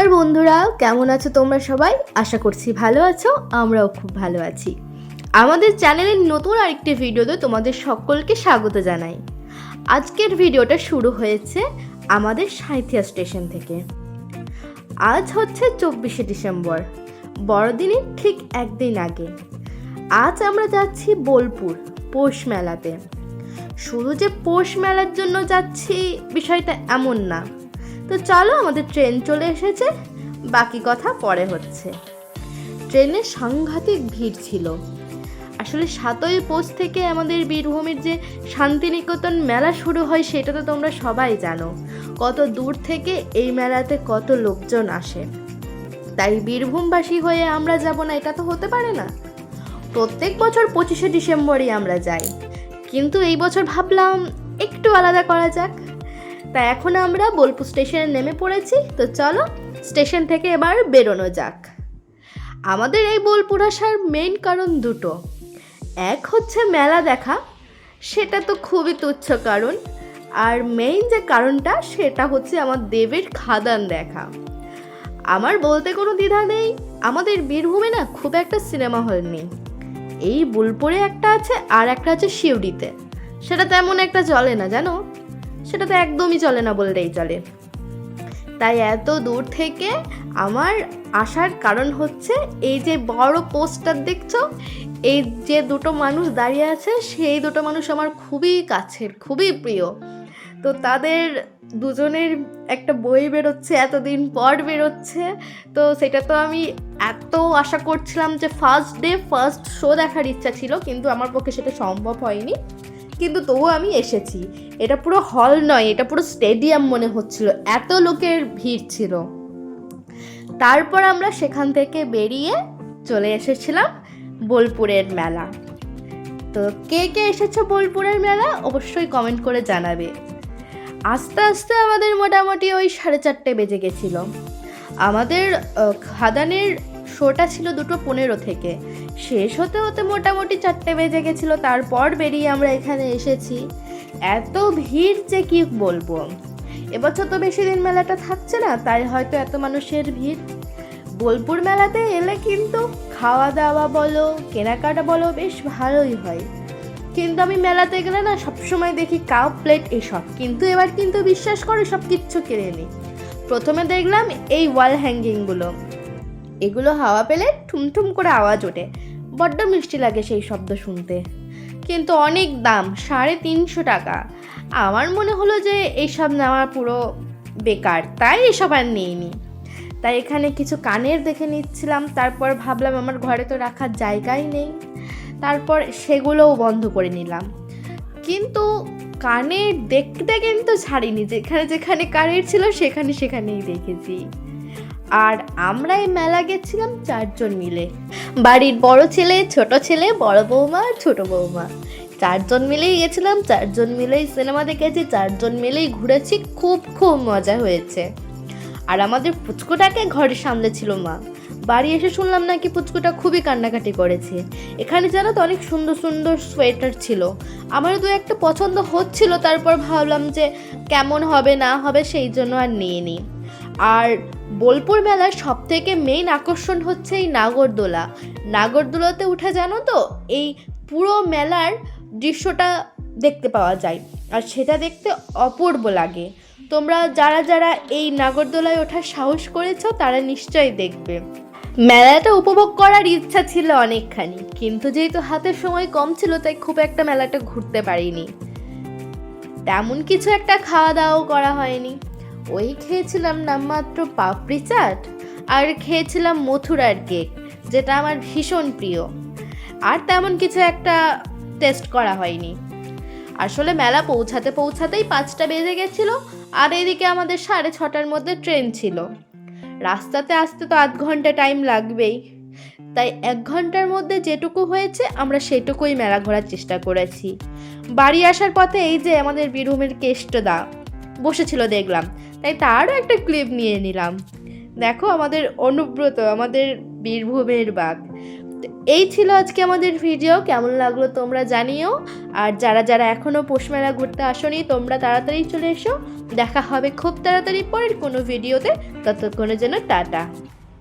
নমস্কার বন্ধুরা, কেমন আছো তোমরা সবাই? আশা করছি ভালো আছো, আমরাও খুব ভালো আছি। আমাদের চ্যানেলের নতুন আরেকটি ভিডিওতে তোমাদের সকলকে স্বাগত জানাই। আজকের ভিডিওটা শুরু হয়েছে আমাদের সাঁথিয়া স্টেশন থেকে। আজ হচ্ছে চব্বিশে ডিসেম্বর, বড়দিনের ঠিক একদিন আগে। আজ আমরা যাচ্ছি বোলপুর পৌষ মেলাতে। শুধু যে পৌষ মেলার জন্য যাচ্ছি বিষয়টা এমন না। তো চলো আমাদের ট্রেন চলে এসেছে। বাকি কথা পরে হচ্ছে। ট্রেনে সাংঘাতিক ভিড় ছিল। আসলে সাতই পৌষ থেকে আমাদের বীরভূমের যে শান্তিনিকেতন মেলা শুরু হয়, সেটা তো তোমরা সবাই জানো। কত দূর থেকে এই মেলাতে কত লোকজন আসে। তাই বীরভূমবাসী হয়ে আমরা যাব না, এটা তো হতে পারে না। প্রত্যেক বছর পঁচিশে ডিসেম্বরই আমরা যাই। কিন্তু এই বছর ভাবলাম, একটু আলাদা করা যাক। তা এখন আমরা বোলপুর স্টেশনে নেমে পড়েছি। তো চলো, স্টেশন থেকে এবার বেরোনো যাক। আমাদের এই বোলপুর আসার মেইন কারণ দুটো। এক হচ্ছে মেলা দেখা, সেটা তো খুবই তুচ্ছ কারণ। আর মেইন যে কারণটা, সেটা হচ্ছে আমার দেবের খাদান দেখা। আমার বলতে কোনো দ্বিধা নেই, আমাদের বীরভূমে না খুব একটা সিনেমা হল নেই। এই বোলপুরে একটা আছে আর একটা আছে শিউডিতে সেটা তেমন একটা চলে না, জানো? সেটা তো একদমই চলে না বললেই চলে। তাই এত দূর থেকে আমার আসার কারণ হচ্ছে এই যে বড় পোস্টার দেখছ, এই যে দুটো মানুষ দাঁড়িয়ে আছে, সেই দুটো মানুষ আমার খুবই কাছের, খুবই প্রিয়। তো তাদের দুজনের একটা বই বেরোচ্ছে, এতদিন পর বেরোচ্ছে। তো সেটা তো আমি এত আশা করছিলাম যে ফার্স্ট ডে ফার্স্ট শো দেখার ইচ্ছা ছিল, কিন্তু আমার পক্ষে সেটা সম্ভব হয়নি। কিন্তু তবুও আমি এসেছি। এটা পুরো হল নয়, এটা পুরো স্টেডিয়াম মনে হচ্ছিল। এত লোকের ভিড় ছিল। তারপর আমরা সেখান থেকে বেরিয়ে চলে এসেছিলাম বোলপুরের মেলা। তো কে কে এসেছ বোলপুরের মেলা অবশ্যই কমেন্ট করে জানাবে। আস্তে আস্তে আমাদের মোটামুটি ওই সাড়ে চারটে বেজে গেছিল। আমাদের খাদানের শোটা ছিল দুটো পনেরো থেকে। শেষ হতে হতে মোটামুটি চারটে বেজে গেছিল। তারপর বেরিয়ে আমরা এখানে এসেছি। এত ভিড় যে কি বলব? এবছর তো বেশি দিন মেলাটা থাকছে না, তাই হয়তো এত মানুষের ভিড়। বোলপুর মেলাতে এলে কিন্তু খাওয়া দাওয়া বলো, কেনাকাটা বলো বেশ ভালোই হয়। কিন্তু আমি মেলাতে গেলে না সবসময় দেখি কাপ, প্লেট এসব। কিন্তু এবার কিন্তু বিশ্বাস করে সব কিচ্ছু কিনে নিই প্রথমে দেখলাম এই ওয়াল হ্যাঙ্গিংগুলো এগুলো হাওয়া পেলে ঠুমঠুম করে আওয়াজ ওঠে। বড্ড মিষ্টি লাগে সেই শব্দ শুনতে। কিন্তু অনেক দাম, সাড়ে তিনশো টাকা। আমার মনে হলো যে এইসব নেওয়া পুরো বেকার, তাই এসব আর নিইনি। তাই এখানে কিছু কানের দেখে নিচ্ছিলাম, তারপর ভাবলাম আমার ঘরে তো রাখার জায়গাই নেই। তারপর সেগুলোও বন্ধ করে নিলাম। কিন্তু কানের দেখতে কিন্তু ছাড়িনি, যেখানে যেখানে কানের ছিল সেখানে সেখানেই দেখেছি। আর আমরা এই মেলা গেছিলাম চারজন মিলে। বাড়ির বড় ছেলে, ছোট ছেলে, বড় বৌমা আর ছোট বৌমা। চারজন মিলেই গেছিলাম, চারজন মিলেই সিনেমা দেখেছি, চারজন মিলেই ঘুরেছি, খুব খুব মজা হয়েছে। আর আমাদের পুচকুটাকে ঘরে সামলে ছিল মা। বাড়ি এসে শুনলাম নাকি পুচকুটা খুবই কান্নাকাটি করেছে। এখানে জানো তো অনেক সুন্দর সুন্দর সোয়েটার ছিল। আমারও দু একটা পছন্দ হচ্ছিল, তারপর ভাবলাম যে কেমন হবে না হবে সেই জন্য আর নিয়ে নিই আর বোলপুর মেলার সব থেকে মেইন আকর্ষণ হচ্ছে এই নাগরদোলা। নাগরদোলাতে উঠে জানো তো, এই পুরো মেলার দৃশ্যটা দেখতে পাওয়া যায়। আর সেটা দেখতে অপূর্ব লাগে। তোমরা যারা যারা এই নাগরদোলায় ওঠার সাহস করেছ, তারা নিশ্চয়ই দেখবে। মেলাটা উপভোগ করার ইচ্ছা ছিল অনেকখানি, কিন্তু যেহেতু হাতের সময় কম ছিল, তাই খুব একটা মেলাটা ঘুরতে পারিনি। তেমন কিছু একটা খাওয়া দাওয়াও করা হয়নি। ওই খেয়েছিলাম নামমাত্র পাপড়ি চাট আর খেয়েছিলাম মথুরার কেক, যেটা আমার ভীষণ প্রিয়। আর তেমন কিছু একটা টেস্ট করা হয়নি। আসলে মেলা পৌঁছাতে পৌঁছাতেই পাঁচটা বেজে গেছিল আর এদিকে আমাদের সাড়ে ছটার মধ্যে ট্রেন ছিল। রাস্তাতে আসতে তো আধ ঘণ্টা টাইম লাগবেই। তাই এক ঘণ্টার মধ্যে যেটুকু হয়েছে আমরা সেটুকুই মেলা ঘোরার চেষ্টা করেছি। বাড়ি আসার পথে এই যে আমাদের বীরভূমের কেষ্টদা বসেছিল, দেখলাম। তাই তারও একটা ক্লিপ নিয়ে নিলাম। দেখো আমাদের অনুব্রত, আমাদের বীরভূমের বাঘ। এই ছিল আজকে আমাদের ভিডিও কেমন লাগল তোমরা জানিও। আর যারা যারা এখনও পোষমেলা ঘুরতে আসনি, তোমরা তাড়াতাড়ি চলে এসো। দেখা হবে খুব তাড়াতাড়ি পরের কোনো ভিডিওতে ততক্ষণের জন্য টাটা।